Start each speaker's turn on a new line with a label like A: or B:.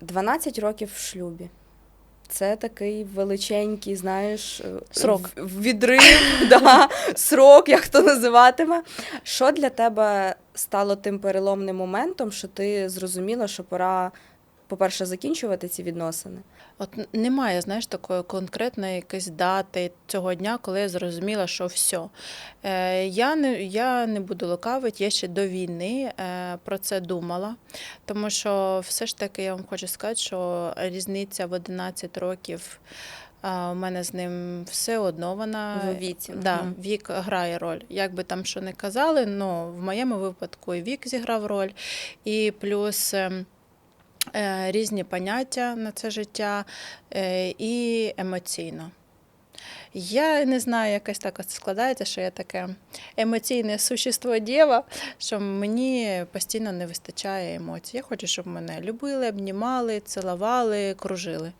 A: 12 років в шлюбі. Це такий величенький, знаєш, е,
B: Срок.
A: відрив, да, срок, як то називатиме. Що для тебе стало тим переломним моментом, що ти зрозуміла, що пора, по-перше, закінчувати ці відносини?
B: От немає, знаєш, такої конкретної якоїсь дати цього дня, коли я зрозуміла, що все. Е, я, не, я не буду лукавити, я ще до війни е, про це думала. Тому що все ж таки я вам хочу сказати, що різниця в 11 років. А у мене з ним все одно вона
A: В віці,
B: Да, вік грає роль. Як би там що не казали, ну в моєму випадку і вік зіграв роль, і плюс. Е, різні поняття на це життя е, і емоційно. Я не знаю, якось так складається, що я таке емоційне существо діва, що мені постійно не вистачає емоцій. Я хочу, щоб мене любили, обнімали, цілували, кружили.